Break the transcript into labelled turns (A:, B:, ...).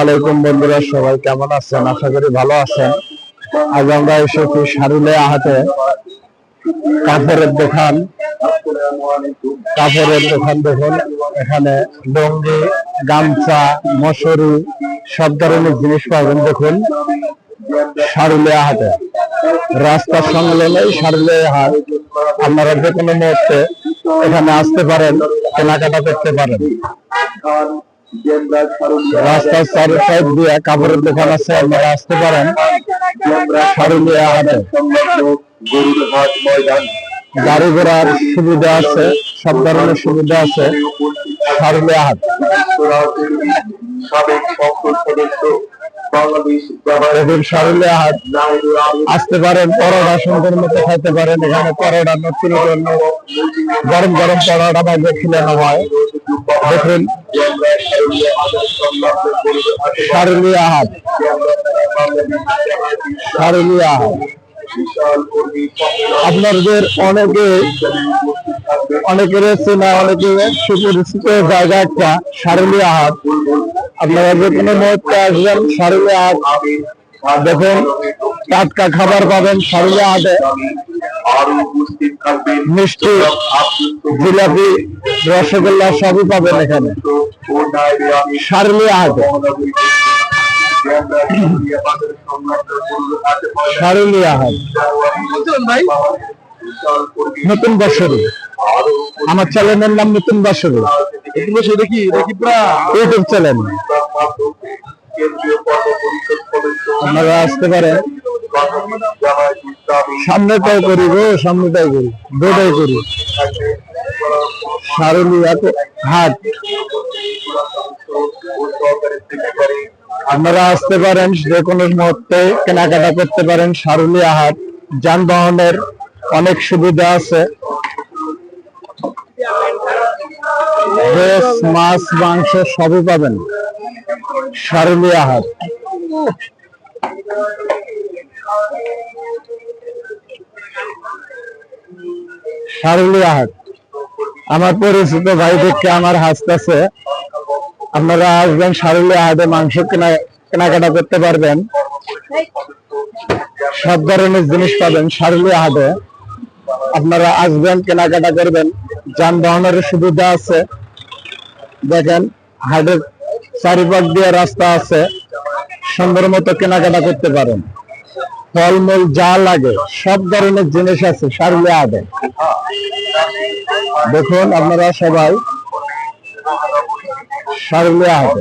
A: আলাইকুম বন্ধুরা, সবাই কেমন আছেন? আশা করি ভালো আছেন। আজ আমরা এসেছি সারুলে আহাতে কাপড়ের দোকান। কাপড়ের দোকান দেখুন, এখানে লুঙ্গি, গামছা, মশুরি, সব ধরনের জিনিস পাবেন দেখুন, সারুলে হাটে রাস্তার সংলগ্নেই সারুলে হাট আপনারা যে কোনো মুহূর্তে এখানে আসতে পারেন, কেনাকাটা করতে পারেন। রাস্তার চারি সাইড দিয়ে কাপড়ের দোকান আছে, আপনারা আসতে পারেন। গাড়ি ঘোড়ার সুবিধা আছে, সব ধরনের সুবিধা আছে, সারুলিয়া হাট। আসতে পারেন, পরোটা সুন্দর মতো খাইতে পারেন, এখানে পরোটা নতুন গরম গরম পরোটা বাইরে খিলানো হয়। দেখুন আপনাদের অনেকে, অনেকের চেনা, অনেকে সুপরিচিত জায়গা একটা সারুলিয়া হাট আপনারা যে কোনো মুহূর্তে আসবেন সারুলিয়া হাট দেখুন, টাটকা খাবার পাবেন
B: উপস্থিত থাকবেন
A: মিষ্টি। জিলাপি, রসগোল্লা সবই পাবেন এখানে।
B: নাইবে আমি
A: সারুলিয়া হাটে নতুন বছরে। আমার চ্যানেলের নাম নতুন বছরে।
B: কি এটা কি প্রায়
A: ইউটিউব চ্যানেল। আপনারা আসতে পারেন। সামনেটাই করি গো সামনেটাই করি। দুটাই করি। হাট। আপনারা আসতে পারেন যে কোনো মুহূর্তে, কেনাকাটা করতে পারেন সারুলিয়া হাট। যানবাহনের অনেক সুবিধা আছে। মাছ, মাংস সবই পাবেন সারুলিয়া হাট। সারুলিয়া হাট। আমার পরিচিত ভাই দেখে আমার হাসতেছে। আপনারা আসবেন সারুলিয়া হাটে মাংস কেনা কেনাকাটা করতে পারবেন। সব ধরনের জিনিস পাবেন সারুলিয়া হাটে আপনারা আসবেন, কেনাকাটা করবেন। যানবাহনের সুবিধা আছে। দেখেন, হাটের চারিপাশ দিয়ে রাস্তা আছে। সুন্দর মতো কেনাকাটা করতে পারেন। ফলমূল যা লাগে সব ধরনের জিনিস আছে সারলে হাটে দেখুন আপনারা সবাই সারুলিয়া হাটে